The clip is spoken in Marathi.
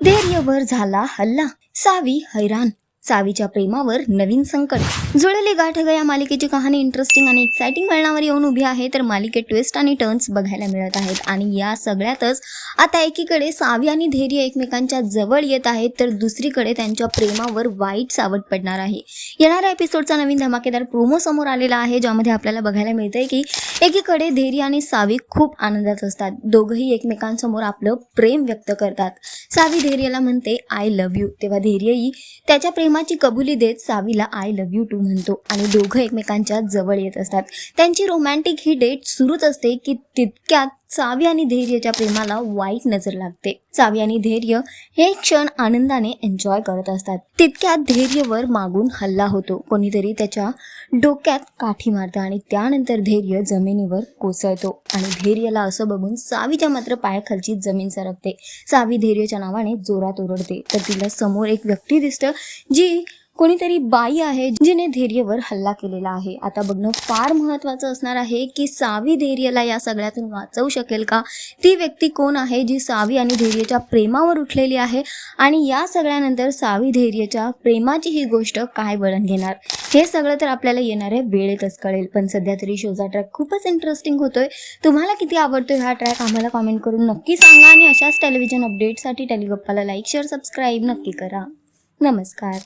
धैर्यवर झाला हल्ला. सावी हैराण सावीच्या प्रेमावर नवीन संकट. जुळले गाठ ग या मालिकेची कहाणी इंटरेस्टिंग आणि एक्साइटिंग वळणावर येऊन उभी आहे तर मालिकेत ट्विस्ट आणि टर्न्स बघायला मिळत आहेत. आणि या सगळ्यातच आता एकीकडे सावी आणि धैर्य एकमेकांच्या जवळ येत आहेत तर दुसरीकडे त्यांच्या प्रेमावर वाईट सावट पडणार आहे. येणाऱ्या एपिसोडचा नवीन धमाकेदार प्रोमो समोर आलेला आहे ज्यामध्ये आपल्याला बघायला मिळतंय की एकीकडे धैर्य आणि सावी खूप आनंदात असतात. दोघंही एकमेकांसमोर आपलं प्रेम व्यक्त करतात. सावी धैर्यला म्हणते आय लव्ह यू तेव्हा धैर्यही त्याच्या प्रेमाची कबुली देत सावीला आय लव्ह यू टू म्हणतो. आणि दोघं एकमेकांच्या जवळ येत असतात. त्यांची रोमॅन्टिक ही डेट सुरूच असते की तितक्यात सावी आणि धैर्यच्या प्रेमाला वाईट नजर लागते. सावी आणि धैर्य हे क्षण आनंदाने एन्जॉय करत असतात. तितक्यात धैर्यवर मागून हल्ला होतो. कोणीतरी त्याच्या डोक्यात काठी मारतं आणि त्यानंतर धैर्य जमिनीवर कोसळतो आणि धैर्यला असं बघून सावीच्या मात्र पायाखालची जमीन सरकते. सावी धैर्यच्या नावाने जोरात ओरडते. तर तिला समोर एक व्यक्ती दिसतं जी कोणीतरी बाई आहे जिने धैर्यवर हल्ला केलेला आहे. आता बघणं फार महत्त्वाचं असणार आहे की सावी धैर्यला या सगळ्यातून वाचवू शकेल का? ती व्यक्ती कोण आहे जी सावी आणि धैर्यच्या प्रेमावर उठलेली आहे? आणि या सगळ्यानंतर सावी धैर्यच्या प्रेमाची ही गोष्ट काय वळण घेणार? हे सगळं तर आपल्याला येणाऱ्या वेळेतच कळेल. पण सध्या तरी शोचा ट्रॅक खूपच इंटरेस्टिंग होतोय. तुम्हाला किती आवडतो हा ट्रॅक आम्हाला कॉमेंट करून नक्की सांगा. आणि अशाच टेलिव्हिजन अपडेटसाठी टेलिगप्पाला लाईक शेअर सबस्क्राईब नक्की करा. नमस्कार.